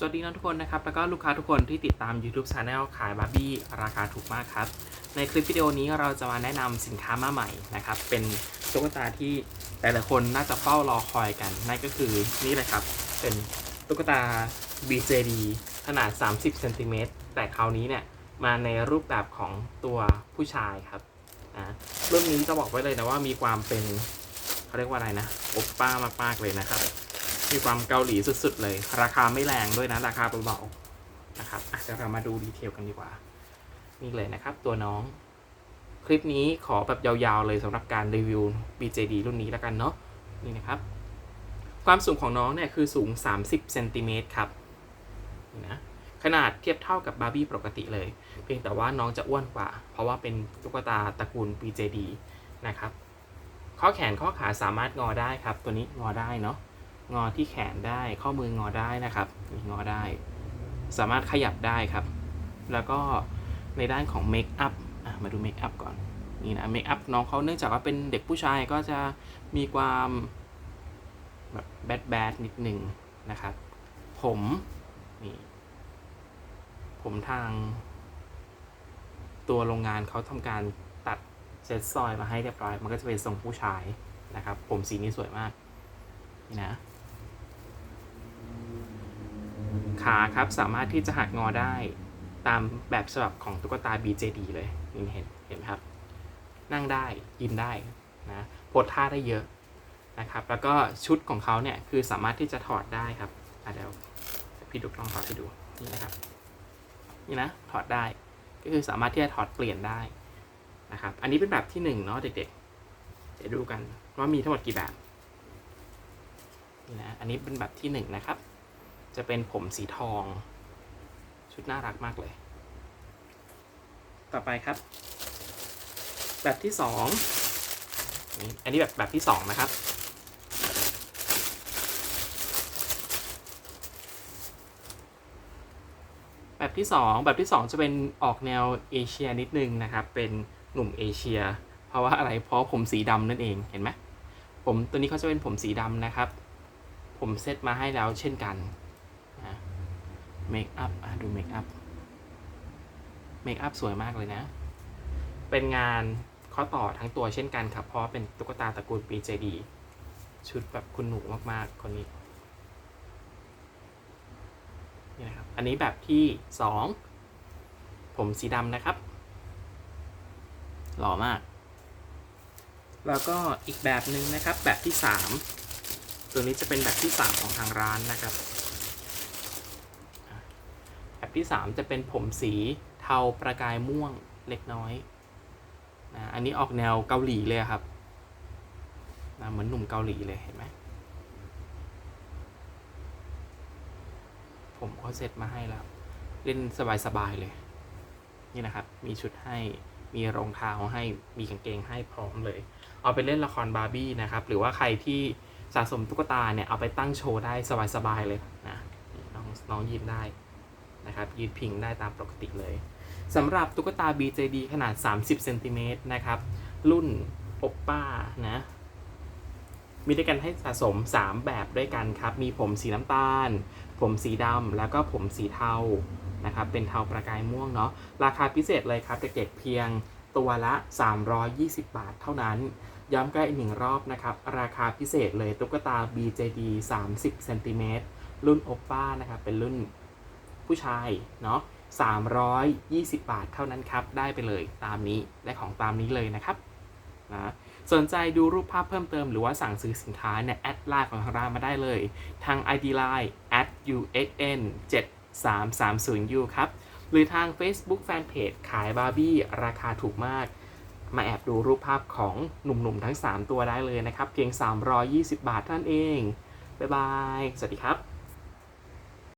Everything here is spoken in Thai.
สวัสดีนะทุกคนนะครับ แล้วก็ลูกค้าทุกคนที่ติดตาม YouTube Channel ขายบาร์บี้ราคาถูกมากครับ ในคลิปวิดีโอนี้เราจะมาแนะนำสินค้ามาใหม่นะครับ เป็นตุ๊กตาที่หลายๆคนน่าจะเฝ้ารอคอยกัน นั่นก็คือนี่เลยครับ เป็นตุ๊กตา BJD ขนาด 30เซนติเมตรแต่คราวนี้เนี่ยมาในรูปแบบของตัวผู้ชายครับอ่ารุ่นนี้จะบอกไว้เลยนะว่ามีความเป็นเขาเรียกว่าอะไรนะอปป้ามากๆเลยนะครับ มีความเกาหลีสุดๆเลย ราคาไม่แรงด้วยนะ ราคาเบาๆนะครับเดี๋ยวเรามาดูดีเทลกันดีกว่า นี่เลยนะครับ ตัวน้อง คลิปนี้ขอแบบยาวๆเลยสำหรับการรีวิว BJD รุ่นนี้แล้วกันเนาะนี่นะครับ ความสูงของน้องเนี่ยคือสูง 30เซนติเมตรครับนี่นะขนาดเทียบเท่ากับบาร์บี้ปกติเลย เพียงแต่ว่าน้องจะอ้วนกว่า เพราะว่าเป็นตุ๊กตาตระกูล BJD นะครับ ข้อแขนข้อขาสามารถงอได้ครับ ตัวนี้งอได้เนาะ งอที่แขนได้ ข้อมืองอได้นะครับงอได้ สามารถขยับได้ครับ แล้วก็ในด้านของเมคอัพมาดูเมคอัพก่อนนี่นะเมคอัพน้องเขาเนื่องจากว่าเป็นเด็กผู้ชายก็จะมีความแบบแบดแบดนิดหนึ่งนะครับ ผมนี่ผมทาง ตัวโรงงานเขาทำการตัดเซตซอยมาให้เรียบร้อย มันก็จะเป็นทรงผู้ชายนะครับ ผมสีนี้สวยมาก นี่นะ ขาครับสามารถที่จะหักงอได้ตามแบบฉบับของตุ๊กตา BJD เลยนี่เห็นเห็นไหมครับ นั่งได้ยืนได้นะโพสท่าได้เยอะนะครับ แล้วก็ชุดของเขาเนี่ยคือสามารถที่จะถอดได้ครับอะเดี๋ยวพี่ดุกลองถอดให้ดูนี่นะครับนี่นะถอดได้ก็คือสามารถที่จะถอดเปลี่ยนได้นะครับ อันนี้เป็นแบบที่หนึ่งเนาะเด็กๆเดี๋ยวดูกันว่ามีทั้งหมดกี่แบบนี่นะอันนี้เป็นแบบที่หนึ่งนะครับ จะเป็นผมสีทอง ชุดน่ารักมากเลย ต่อไปครับ แบบที่สองอันนี้แบบแบบที่สองนะครับ แบบที่สองแบบที่สองจะเป็นออกแนวเอเชียนิดนึงนะครับ เป็นหนุ่มเอเชีย เพราะว่าอะไรเพราะผมสีดำนั่นเองเห็นไหมผมตัวนี้เขาจะเป็นผมสีดำนะครับ ผมเซตมาให้แล้วเช่นกัน เมคอัพอะดูเมคอัพ เมคอัพสวยมากเลยนะ เป็นงานข้อต่อทั้งตัวเช่นกันครับ เพราะเป็นตุ๊กตาตระกูล BJD ชุดแบบคุณหนูมากๆ คนนี้ นี่นะครับ อันนี้แบบที่สอง ผมสีดำนะครับ หล่อมาก แล้วก็อีกแบบหนึ่งนะครับ แบบที่สาม ตัวนี้จะเป็นแบบที่3ของทางร้านนะครับ ที่ 3 จะเป็นผมสีเทาประกายม่วงเล็กน้อยนะอันนี้ออกแนวเกาหลีเลยครับนะเหมือนหนุ่มเกาหลีเลยเห็นไหมผมเขาเซตมาให้แล้ว เล่นสบายๆเลย นี่นะครับ มีชุดให้ มีรองเท้าให้ มีกางเกงให้พร้อมเลย เอาไปเล่นละครบาร์บี้นะครับ หรือว่าใครที่สะสมตุ๊กตาเนี่ย เอาไปตั้งโชว์ได้สบายๆเลยนะน้องน้องยืนได้ นะครับยืนพิงได้ตามปกติเลยสำหรับตุ๊กตา BJD ขนาด 30เซนติเมตรนะครับ รุ่นโอปป้านะ มีด้วยกันให้สะสม 3 แบบด้วยกันครับ มีผมสีน้ำตาล ผมสีดำแล้วก็ผมสีเทานะครับ เป็นเทาประกายม่วงเนาะ ราคาพิเศษเลยครับเด็กๆเพียงตัวละ 320 บาทเท่านั้น ย้ำกันอีกหนึ่งรอบนะครับ ราคาพิเศษเลยตุ๊กตา BJD 30เซนติเมตรรุ่นโอปป้านะครับ เป็นรุ่น ผู้ชายเนาะ320 บาทเท่านั้นครับ ได้ไปเลยตามนี้ได้ของตามนี้เลยนะครับนะสนใจดูรูปภาพเพิ่มเติมหรือว่าสั่งซื้อสินค้าเนี่ยแอดไลน์ของทางร้านมาได้เลย ทาง ID Line at uxn 7330u ครับ หรือทาง Facebook Fanpage ขายบาร์บี้ราคาถูกมาก มาแอบดูรูปภาพของหนุ่มๆทั้ง 3 ตัวได้เลยนะครับ เพียง 320 บาทเท่านั้นเอง บ๊ายบาย สวัสดีครับ